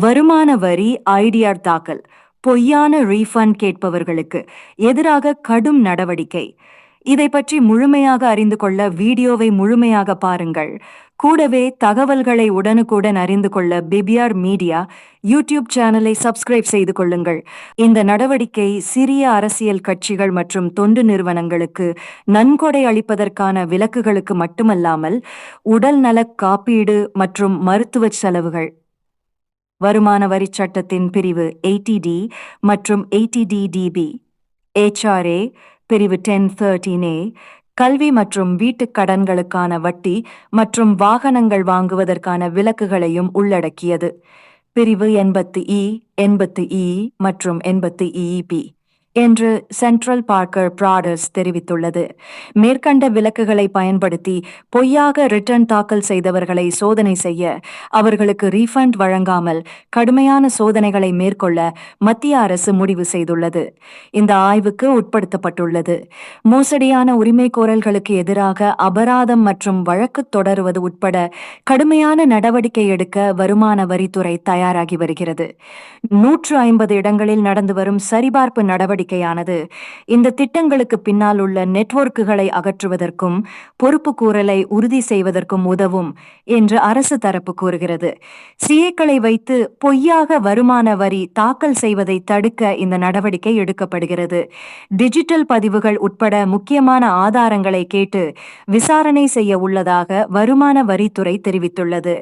வருமான வரி ஐடிஆர் தாக்கல் பொய்யான ரீஃபண்ட் கேட்பவர்களுக்கு எதிராக கடும் நடவடிக்கை. இதை பற்றி முழுமையாக அறிந்து கொள்ள வீடியோவை முழுமையாக பாருங்கள். கூடவே தகவல்களை உடனுக்குடன் அறிந்து கொள்ள பிபிஆர் மீடியா யூடியூப் சேனலை சப்ஸ்கிரைப் செய்து கொள்ளுங்கள். இந்த நடவடிக்கை சிறிய அரசியல் கட்சிகள் மற்றும் தொண்டு நிறுவனங்களுக்கு நன்கொடை அளிப்பதற்கான விலக்குகளுக்கு மட்டுமல்லாமல் உடல் நலக் காப்பீடு மற்றும் மருத்துவ செலவுகள் வருமான வரிச் சட்டத்தின் பிரிவு எயிட்டி மற்றும் எயிட்டி டிபி HRA பிரிவு டென் ஏ கல்வி மற்றும் வீட்டுக் கடன்களுக்கான வட்டி மற்றும் வாகனங்கள் வாங்குவதற்கான விலக்குகளையும் உள்ளடக்கியது. பிரிவு எண்பத்து இ எண்பத்து இ மற்றும் எண்பத்து இபி என்று சென்ட்ரல் பார்க்கர் ப்ராடர்ஸ் தெரிவித்துள்ளது. மேற்கண்ட விலக்குகளை பயன்படுத்தி பொய்யாக ரிட்டர்ன் தாக்கல் செய்தவர்களை சோதனை செய்ய அவர்களுக்கு ரீஃபண்ட் வழங்காமல் கடுமையான சோதனைகளை மேற்கொள்ள மத்திய அரசு முடிவு செய்துள்ளது. இந்த ஆய்வுக்கு உட்படுத்தப்பட்டுள்ளது. மோசடியான உரிமை கோரல்களுக்கு எதிராக அபராதம் மற்றும் வழக்கு தொடருவது உட்பட கடுமையான நடவடிக்கை எடுக்க வருமான வரித்துறை தயாராகி வருகிறது. நூற்று ஐம்பது இடங்களில் நடந்து வரும் சரிபார்ப்பு நடவடிக்கை நடவடிக்கையானது. இந்த திட்டங்களுக்கு பின்னால் உள்ள நெட்வொர்க்குகளை அகற்றுவதற்கும் பொறுப்பு கூறலை உறுதி செய்வதற்கும் உதவும் என்று அரசு தரப்பு கூறுகிறது. சிஏக்களை வைத்து பொய்யாக வருமான வரி தாக்கல் செய்வதை தடுக்க இந்த நடவடிக்கை எடுக்கப்படுகிறது. டிஜிட்டல் பதிவுகள் உட்பட முக்கியமான ஆதாரங்களை கேட்டு விசாரணை செய்ய உள்ளதாக வருமான வரித்துறை தெரிவித்துள்ளது.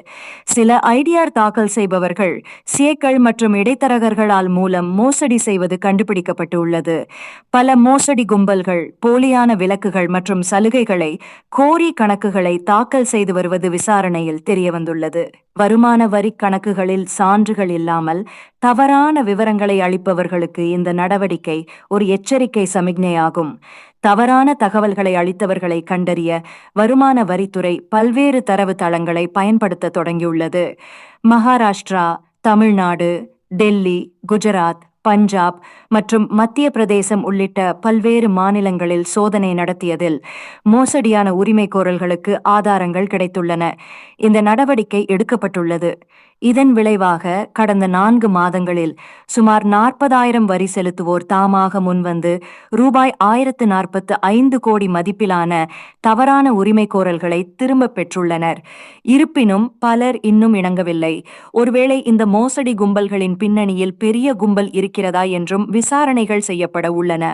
சில ஐடிஆர் தாக்கல் செய்பவர்கள் சிஏக்கள் மற்றும் இடைத்தரகர்களால் மூலம் மோசடி செய்வது கண்டுபிடிக்கப்பட்டுள்ளது. பல மோசடி கும்பல்கள் போலியான விலக்குகள் மற்றும் சலுகைகளை கோரி கணக்குகளை தாக்கல் செய்து வருவது விசாரணையில் தெரியவந்துள்ளது. வருமான வரி கணக்குகளில் சான்றுகள் இல்லாமல் தவறான விவரங்களை அளிப்பவர்களுக்கு இந்த நடவடிக்கை ஒரு எச்சரிக்கை சமிக்ஞையாகும். தவறான தகவல்களை அளித்தவர்களை கண்டறிய வருமான வரித்துறை பல்வேறு தரவு தளங்களை பயன்படுத்த தொடங்கியுள்ளது. மகாராஷ்டிரா தமிழ்நாடு டெல்லி குஜராத் பஞ்சாப் மற்றும் மத்திய பிரதேசம் உள்ளிட்ட பல்வேறு மாநிலங்களில் சோதனை நடத்தியதில் மோசடியான உரிமை கோரல்களுக்கு ஆதாரங்கள் கிடைத்துள்ளன. இந்த நடவடிக்கை எடுக்கப்பட்டுள்ளது. இதன் விளைவாக கடந்த நான்கு மாதங்களில் சுமார் நாற்பதாயிரம் வரி செலுத்துவோர் தாமாக முன்வந்து ரூபாய் ஆயிரத்து நாற்பத்து ஐந்து கோடி மதிப்பிலான தவறான உரிமை கோரல்களை திரும்பப் பெற்றுள்ளனர். இருப்பினும் பலர் இன்னும் இணங்கவில்லை. ஒருவேளை இந்த மோசடி கும்பல்களின் பின்னணியில் பெரிய கும்பல் இருக்கிறதா என்றும் விசாரணைகள் செய்யப்பட உள்ளன.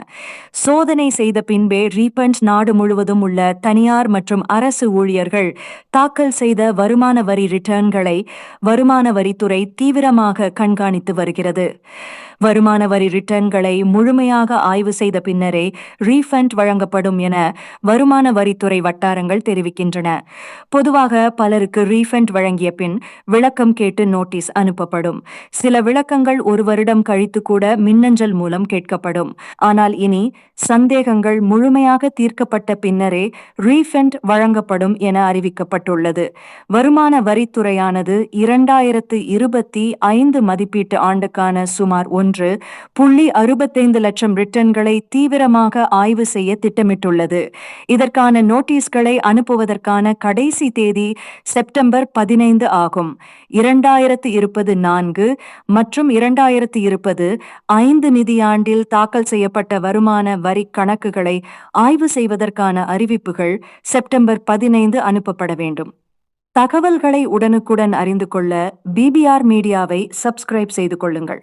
சோதனை செய்த பின்பே ரீபண்ட் நாடு முழுவதும் உள்ள தனியார் மற்றும் அரசு ஊழியர்கள் தாக்கல் செய்த வருமான வரி ரிட்டர்ன்களை வருமான வரித்துறை தீவிரமாக கண்காணித்து வருகிறது. வருமான வரி ரிட்டர்ன்களை முழுமையாக ஆய்வு செய்த பின்னரே ரீஃபண்ட் வழங்கப்படும் என வருமான வரித்துறை வட்டாரங்கள் தெரிவிக்கின்றன. பொதுவாக பலருக்கு ரீஃபண்ட் வழங்கிய பின் விளக்கம் கேட்டு நோட்டீஸ் அனுப்பப்படும். சில விளக்கங்கள் ஒரு வருடம் கழித்து கூட மின்னஞ்சல் மூலம் கேட்கப்படும். ஆனால் இனி சந்தேகங்கள் முழுமையாக தீர்க்கப்பட்ட பின்னரே ரீஃபண்ட் வழங்கப்படும் என அறிவிக்கப்பட்டுள்ளது. வருமான வரித்துறையானது இரண்டாயிரத்து இருபத்தி ஐந்து மதிப்பீட்டு ஆண்டுக்கான சுமார் ஒன்று புள்ளி அறுபத்தைந்து லட்சம் ரிட்டர்ன்களை தீவிரமாக ஆய்வு செய்ய திட்டமிட்டுள்ளது. இதற்கான நோட்டீஸ்களை அனுப்புவதற்கான கடைசி தேதி செப்டம்பர் பதினைந்து ஆகும். இரண்டாயிரத்து இருப்பது நான்கு மற்றும் இரண்டாயிரத்து இருப்பது ஐந்து நிதியாண்டில் தாக்கல் செய்யப்பட்ட வருமான வரி கணக்குகளை ஆய்வு செய்வதற்கான அறிவிப்புகள் செப்டம்பர் பதினைந்து அனுப்பப்பட வேண்டும். தகவல்களை உடனுக்குடன் அறிந்து கொள்ள பிபிஆர் மீடியாவை சப்ஸ்கிரைப் செய்து கொள்ளுங்கள்.